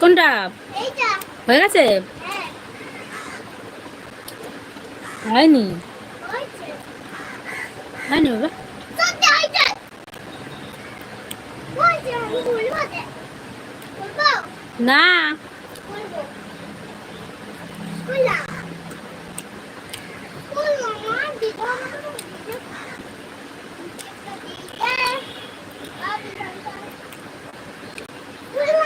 কোনটা? হয়ে গেছে? হয়নি? হয়নি বাবা। না।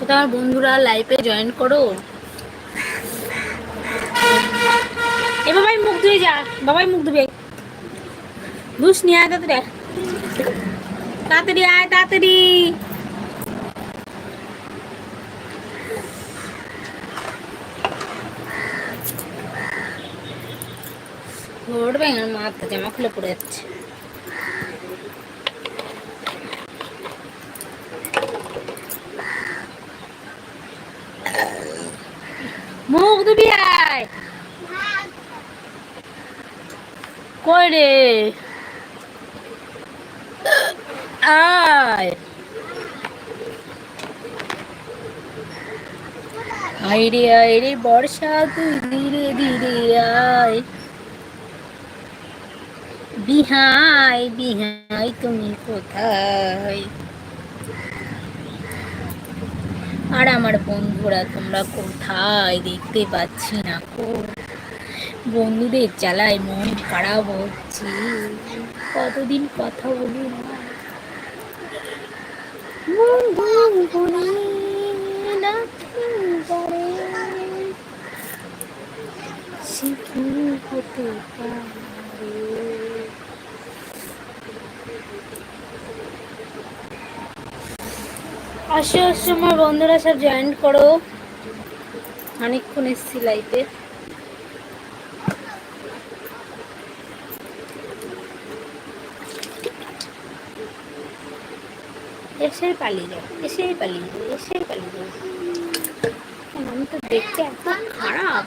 তো তোমার বন্ধুরা লাইফে জয়েন করো। এ বাবাই মুখ ধুয়ে যা, বাবাই মুখ ধুবে। দুস নিয়ে আয় তাড়াতাড়ি। তাড়াতাড়ি আয়, তাড়াতাড়ি। উঠবে মাথা জামা খুলে পড়ে যাচ্ছে। ধুবি আয়। কই রে? আয়। আয় রে, বর্ষা তুই ধীরে ধীরে আয়। বিহাই বিহাই, তুমি কোথায়? আর আমার বন্ধুরা, তোমরা কোথায় দেখতে পাচ্ছি না? কো, বন্ধুদের জ্বালায় মন খারাপ হচ্ছে। কতদিন কথা বলি না। কি হতে পারে? আসো আসো, আমার বন্ধুরা সব জয়েন করো। অনেকক্ষণ এসছি লাইফে এসেই পালিয়ে যাও, এসেই পালিয়ে যাও, এসেই পালিয়ে যাও। আমি তো দেখতে এত খারাপ।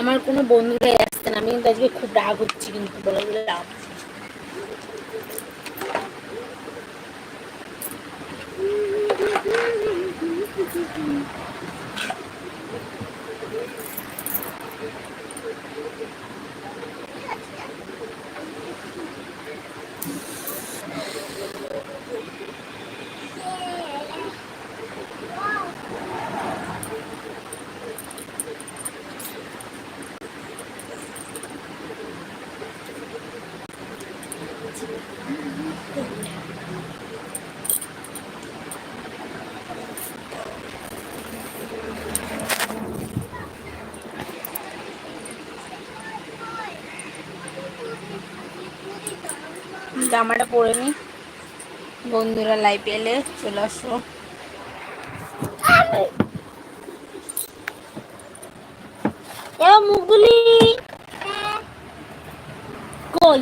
আমার কোনো বন্ধুরাই আসছে না। আমি কিন্তু আজকে খুব রাগ হচ্ছি কিন্তু, বলে বলে রাগ জামাটা পরে নি। বন্ধুরা লাইভ এলে চলে আসো। মুখগুলি কই?